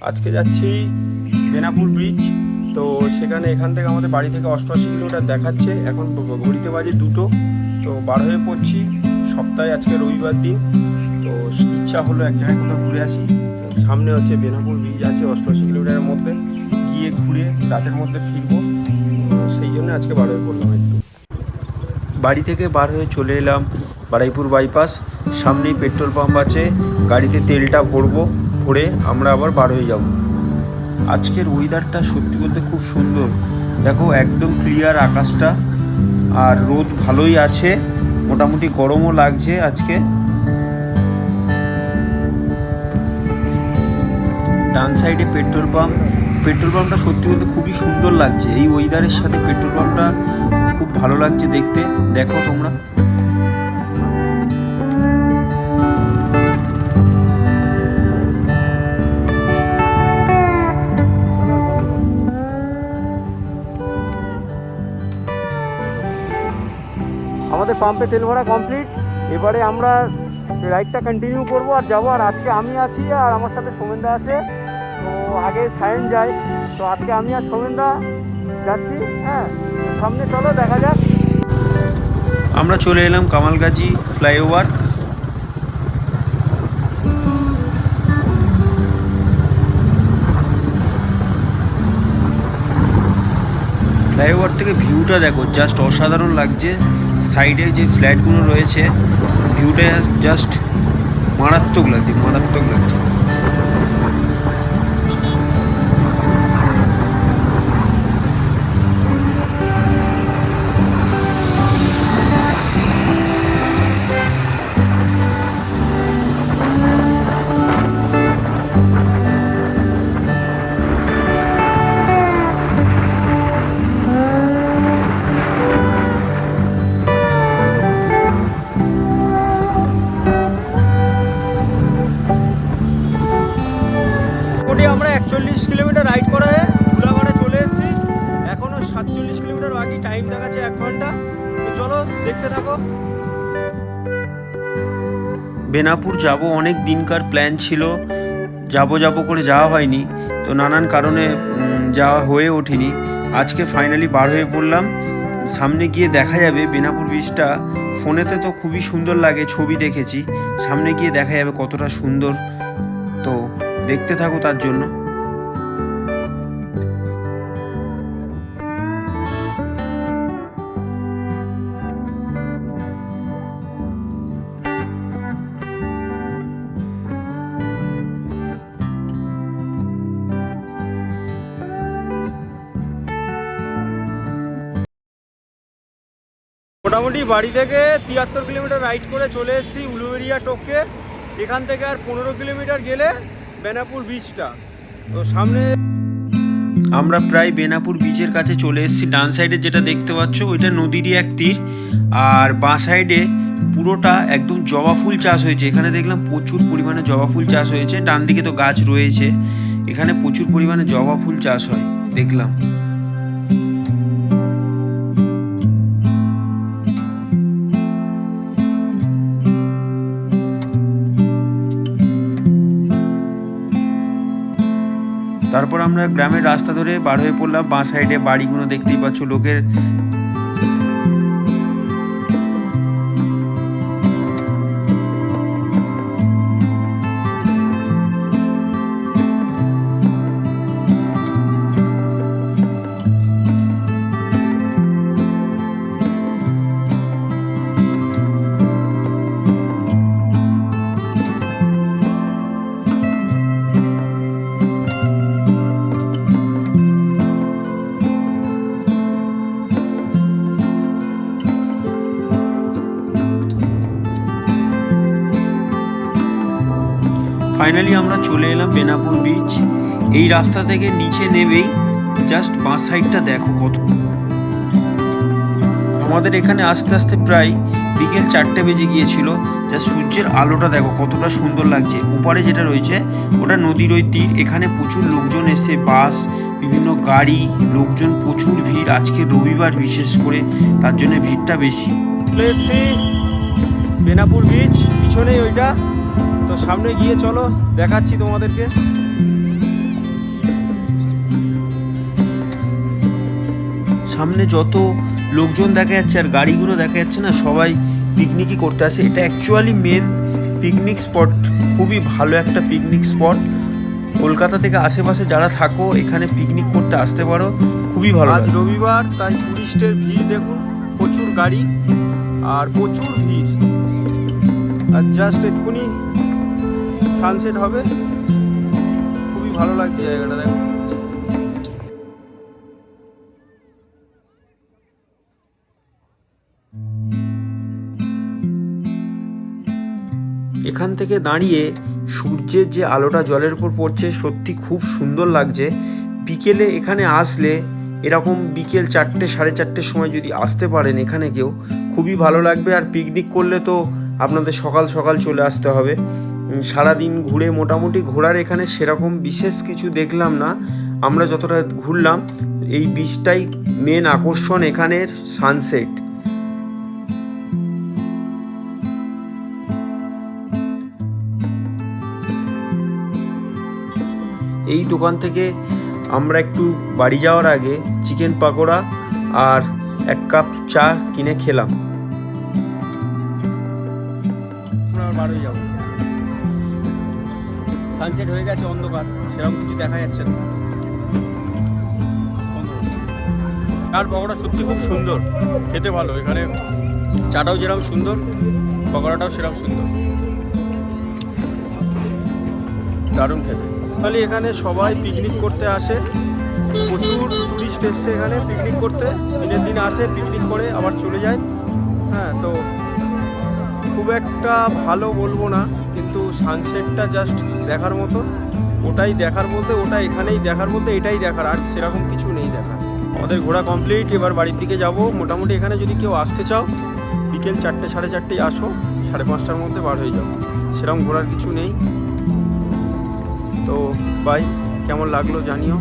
আজকে যাচ্ছি বেনাপুর ব্রিজ তো সেখানে এখান থেকে আমাদের বাড়ি থেকে অষ্টআশি কিলোমিটার দেখাচ্ছে। এখন ঘড়িতে বাজে দুটো, তো বার হয়ে পড়ছি। সপ্তাহে আজকে রবিবার দিন, তো ইচ্ছা হলো এক জায়গায় কোথাও ঘুরে আসি। তো সামনে হচ্ছে বেনাপুর ব্রিজ আছে অষ্টআশি কিলোমিটারের মধ্যে। গিয়ে ঘুরে রাতের মধ্যে ফিরবো। সেই জন্য আজকে বার হয়ে পড়লাম একটু। বাড়ি থেকে বার হয়ে চলে এলাম বারাইপুর বাইপাস সামনেই পেট্রোল পাম্প আছে। গাড়িতে তেলটা ভরবো। ভরে আমরা আবার বার হয়ে যাব। আজকের ওয়েদারটা সত্যি বলতে খুব সুন্দর। দেখো, একদম ক্লিয়ার আকাশটা আর রোদ ভালোই আছে। মোটামুটি গরমও লাগছে আজকে। ডান সাইডে পেট্রোল পাম্প পেট্রোল পাম্পটা সত্যি বলতে খুবই সুন্দর লাগছে। এই ওয়েদারের সাথে পেট্রোল পাম্পটা খুব ভালো লাগছে দেখতে। দেখো তোমরা। পাম্পে তেল ভরা কমপ্লিট এবারে আমরা রাইডটা কন্টিনিউ করব আর যাব। আর আজকে আমি আছি আর আমার সাথে সোমেনদা আছে। তো আগে সায়ন যায়। তো আজকে আমি আর সোমেনদা যাচ্ছি। হ্যাঁ সামনে চলো, দেখা যাক। আমরা চলে এলাম কামালগাজি ফ্লাইওভার। ফ্লাইওভার থেকে ভিউটা দেখো, জাস্ট অসাধারণ লাগছে। সাইডে যে ফ্ল্যাটগুলো রয়েছে ভিউটা জাস্ট মারাত্মক লাগছে মারাত্মক লাগছে। দেখতে থাকো। বেনাপুর যাব, অনেক দিনকার প্ল্যান ছিল। যাব যাব করে যাওয়া হয়নি। তো নানান কারণে যাওয়া হয়ে ওঠেনি। আজকে ফাইনালি বার হয়ে পড়লাম। সামনে গিয়ে দেখা যাবে বেনাপুর বীজটা ফোনেতে তো খুবই সুন্দর লাগে, ছবি দেখেছি। সামনে গিয়ে দেখা যাবে কতটা সুন্দর। তো দেখতে থাকো তার জন্য। মোটামুটি বাড়ি থেকে তিয়াত্তর কিলোমিটার রাইড করে চলে এসেছি উলুবেরিয়া টোপকে এখান থেকে আর পনেরো কিলোমিটার গেলে বেনাপুর বিচটা তো সামনে আমরা প্রায় বেনাপুর বিচের কাছে চলে এসেছি। ডান সাইডে যেটা দেখতে পাচ্ছ, ওইটা নদীরই এক তীর। আর বাঁ সাইডে পুরোটা একদম জবা ফুল চাষ হয়েছে। এখানে দেখলাম প্রচুর পরিমাণে জবা ফুল চাষ হয়েছে। ডান দিকে তো গাছ রয়েছে। এখানে প্রচুর পরিমাণে জবা ফুল চাষ হয়, দেখলাম। তারপর আমরা গ্রামের রাস্তা ধরে বার হয়ে পড়লাম বাঁ সাইডে বাড়িগুলো দেখতেই পাচ্ছ লোকের ফাইনালি আমরা চলে এলাম বেনাপুর বিচ এই রাস্তা থেকে নিচে নেবেই জাস্ট বাঁ সাইডটা দেখো কত। আমাদের এখানে আস্তে আস্তে প্রায় বিকেল চারটে বেজে গিয়েছিল। যা সূর্যের আলোটা দেখো কতটা সুন্দর লাগছে। ওপারে যেটা রয়েছে, ওটা নদীর ওই তীর। এখানে প্রচুর লোকজন এসে, বাস, বিভিন্ন গাড়ি, লোকজন, প্রচুর ভিড়। আজকে রবিবার বিশেষ করে, তার জন্য ভিড়টা বেশি। বেনাপুর বিচ পিছনেই ওইটা। তো সামনে গিয়ে চলো দেখাচ্ছি তোমাদেরকে। সামনে যত লোকজন দেখা যাচ্ছে আর গাড়িগুলো দেখা যাচ্ছে না সবাই পিকনিকই করতে আসে। এটা অ্যাকচুয়ালি মেন পিকনিক স্পট খুবই ভালো একটা পিকনিক স্পট কলকাতা থেকে আশেপাশে যারা থাকো এখানে পিকনিক করতে আসতে পারো খুবই ভালো আজ রবিবার তাই টুরিস্টের ভিড় দেখুন প্রচুর গাড়ি আর প্রচুর ভিড়। আর জাস্ট এক্ষুনি সানসেট হবে। খুবই ভালো লাগছে জায়গাটা, দেখো। এখান থেকে দাঁড়িয়ে সূর্যের যে আলোটা জলের উপর পড়ছে, সত্যি খুব সুন্দর লাগছে। বিকেলে এখানে আসলে এরকম বিকেল চারটে, সাড়ে চারটের সময় যদি আসতে পারেন এখানে কেউ খুবই ভালো লাগবে আর পিকনিক করলে তো আপনাদের সকাল সকাল চলে আসতে হবে। সারাদিন ঘুরে মোটামুটি ঘোরার এখানে সেরকম বিশেষ কিছু দেখলাম না। আমরা যতটা ঘুরলাম, এই বীজটাই মেন আকর্ষণ এখানের সানসেট এই দোকান থেকে আমরা একটু বাড়ি যাওয়ার আগে চিকেন পাকোড়া আর এক কাপ চা কিনে খেলাম। বার হয়ে যাব। সানসেট হয়ে গেছে, অন্ধকার। সেরকম কিছু দেখা যাচ্ছে না। পকোড়া সত্যি খুব সুন্দর। খেতে ভালো। এখানে চাটাও যেরকম সুন্দর, পকোড়াটাও সেরকম সুন্দর। দারুণ খেতে। তাহলে এখানে সবাই পিকনিক করতে আসে। প্রচুর টুরিস্ট এসছে এখানে পিকনিক করতে। দিনের দিন আসে পিকনিক করে আবার চলে যায়। হ্যাঁ তো খুব একটা ভালো বলব না, কিন্তু সানসেটটা জাস্ট দেখার মতো। ওটাই দেখার বলতে ওটা এখানেই দেখার বলতে এটাই দেখার, আর সেরকম কিছু নেই দেখার। আমাদের ঘোরা কমপ্লিট এবার বাড়ির দিকে যাব। মোটামুটি এখানে যদি কেউ আসতে চাও, বিকেল চারটে, সাড়ে চারটেই আসো, সাড়ে পাঁচটার মধ্যে বার হয়ে যাও। সেরকম ঘোরার কিছু নেই। তো বাই কেমন লাগল জানিও।